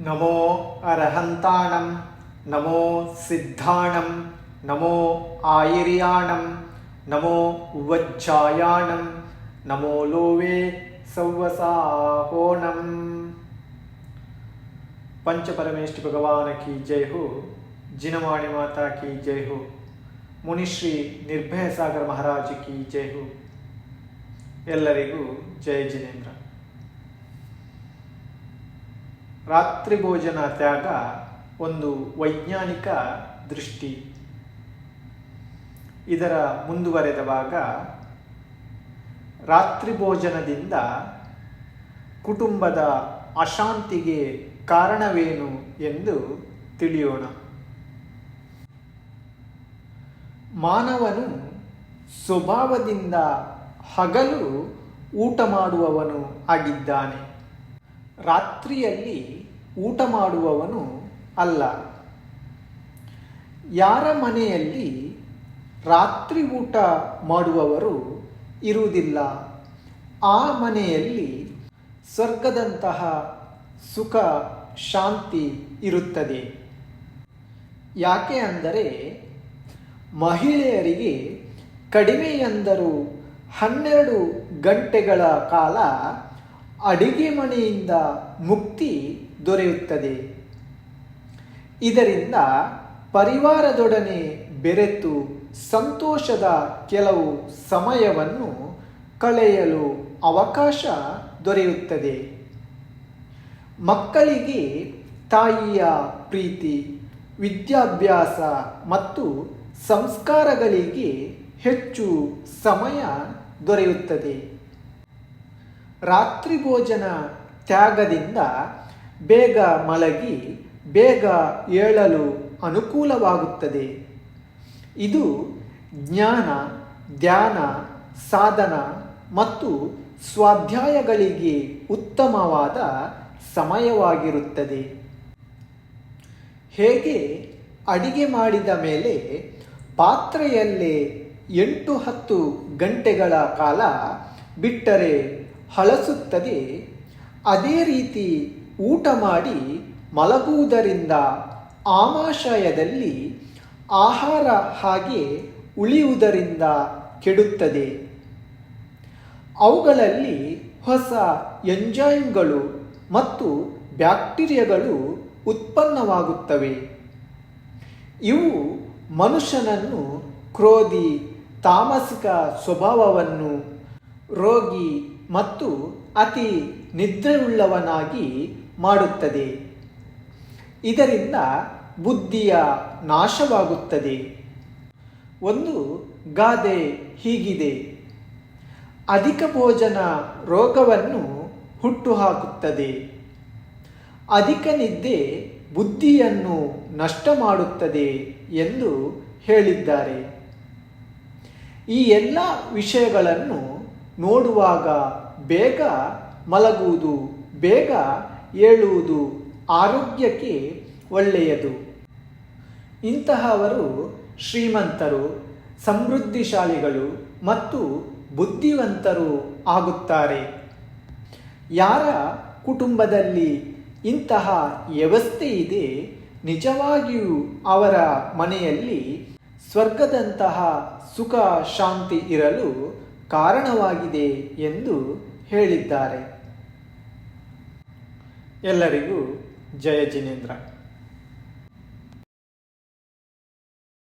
నమో అర్హంతాణం నమో సిద్ధాణం నమో ఆయుర్యాణం నమో వజ్జాయాణం నమో లోవే సౌవసాహోణం పంచపరమేష్టి భగవానకి జై హో జినవాణి మాతాకి జై హో మునిశ్రీ ನಿರ್ಭಯ ಸಾಗರ ಮಹಾರಾಜ ಕಿ ಜೈ ಹು ಎಲ್ಲರಿಗೂ ಜಯ ರಾತ್ರಿ ಭೋಜನ ತ್ಯಾಗ ಒಂದು ವೈಜ್ಞಾನಿಕ ದೃಷ್ಟಿ. ಇದರ ಮುಂದುವರೆದ ಭಾಗ, ರಾತ್ರಿ ಭೋಜನದಿಂದ ಕುಟುಂಬದ ಅಶಾಂತಿಗೆ ಕಾರಣವೇನು ಎಂದು ತಿಳಿಯೋಣ. ಮಾನವನು ಸ್ವಭಾವದಿಂದ ಹಗಲು ಊಟ ಮಾಡುವವನು ಆಗಿದ್ದಾನೆ. ರಾತ್ರಿಯಲ್ಲಿ ಊಟ ಮಾಡುವವನು ಅಲ್ಲ. ಯಾರ ಮನೆಯಲ್ಲಿ ರಾತ್ರಿ ಊಟ ಮಾಡುವವರು ಇರುವುದಿಲ್ಲ. ಆ ಮನೆಯಲ್ಲಿ ಸ್ವರ್ಗದಂತಹ ಸುಖ, ಶಾಂತಿ ಇರುತ್ತದೆ. ಯಾಕೆ ಅಂದರೆ ಮಹಿಳೆಯರಿಗೆ ಕಡಿಮೆ ಎಂದರೂ ಹನ್ನೆರಡು ಗಂಟೆಗಳ ಕಾಲ ಅಡಿಗೆ ಮನೆಯಿಂದ ಮುಕ್ತಿ ದೊರೆಯುತ್ತದೆ. ಇದರಿಂದ ಪರಿವಾರದೊಡನೆ ಬೆರೆತು ಸಂತೋಷದ ಕೆಲವು ಸಮಯವನ್ನು ಕಳೆಯಲು ಅವಕಾಶ ದೊರೆಯುತ್ತದೆ. ಮಕ್ಕಳಿಗೆ ತಾಯಿಯ ಪ್ರೀತಿ, ವಿದ್ಯಾಭ್ಯಾಸ ಮತ್ತು ಸಂಸ್ಕಾರಗಳಿಗೆ ಹೆಚ್ಚು ಸಮಯ ದೊರೆಯುತ್ತದೆ. ರಾತ್ರಿ ಭೋಜನ ತ್ಯಾಗದಿಂದ ಬೇಗ ಮಲಗಿ, ಬೇಗ ಏಳಲು ಅನುಕೂಲವಾಗುತ್ತದೆ. ಇದು ಜ್ಞಾನ, ಧ್ಯಾನ, ಸಾಧನ ಮತ್ತು ಸ್ವಾಧ್ಯಾಯಗಳಿಗೆ ಉತ್ತಮವಾದ ಸಮಯವಾಗಿರುತ್ತದೆ. ಹೇಗೆ ಅಡಿಗೆ ಮಾಡಿದ ಮೇಲೆ ಪಾತ್ರೆಯಲ್ಲೇ ಎಂಟು ಹತ್ತು ಗಂಟೆಗಳ ಕಾಲ ಬಿಟ್ಟರೆ ಹಳಸುತ್ತದೆ. ಅದೇ ರೀತಿ ಊಟ ಮಾಡಿ ಮಲಗುವುದರಿಂದ ಆಮಾಶಯದಲ್ಲಿ ಆಹಾರ ಹಾಗೆ ಉಳಿಯುವುದರಿಂದ ಕೆಡುತ್ತದೆ. ಅವುಗಳಲ್ಲಿ ಹೊಸ ಎಂಜೈಮ್ಗಳು ಮತ್ತು ಬ್ಯಾಕ್ಟೀರಿಯಾಗಳು ಉತ್ಪನ್ನವಾಗುತ್ತವೆ. ಇವು ಮನುಷ್ಯನನ್ನು ಕ್ರೋಧಿ, ತಾಮಸಿಕ ಸ್ವಭಾವವನ್ನು, ರೋಗಿ ಮತ್ತು ಅತಿ ನಿದ್ರೆಯುಳ್ಳವನಾಗಿ ಮಾಡುತ್ತದೆ. ಇದರಿಂದ ಬುದ್ಧಿಯ ನಾಶವಾಗುತ್ತದೆ. ಒಂದು ಗಾದೆ ಹೀಗಿದೆ. ಅಧಿಕ ಭೋಜನ ರೋಗವನ್ನು ಹುಟ್ಟುಹಾಕುತ್ತದೆ. ಅಧಿಕ ನಿದ್ದೆ ಬುದ್ಧಿಯನ್ನು ನಷ್ಟ ಮಾಡುತ್ತದೆ ಎಂದು ಹೇಳಿದ್ದಾರೆ. ಈ ಎಲ್ಲ ವಿಷಯಗಳನ್ನು ನೋಡುವಾಗ ಬೇಗ ಮಲಗುವುದು, ಬೇಗ ಏಳುವುದು ಆರೋಗ್ಯಕ್ಕೆ ಒಳ್ಳೆಯದು. ಇಂತಹವರು ಶ್ರೀಮಂತರು, ಸಮೃದ್ಧಿಶಾಲಿಗಳು ಮತ್ತು ಬುದ್ಧಿವಂತರು ಆಗುತ್ತಾರೆ. ಯಾರ ಕುಟುಂಬದಲ್ಲಿ ಇಂತಹ ವ್ಯವಸ್ಥೆ ಇದೆ, ನಿಜವಾಗಿಯೂ ಅವರ ಮನೆಯಲ್ಲಿ ಸ್ವರ್ಗದಂತಹ ಸುಖ, ಶಾಂತಿ ಇರಲು ಕಾರಣವಾಗಿದೆ ಎಂದು ಹೇಳಿದ್ದಾರೆ. ಎಲ್ಲರಿಗೂ ಜಯ ಜಿನೇಂದ್ರ.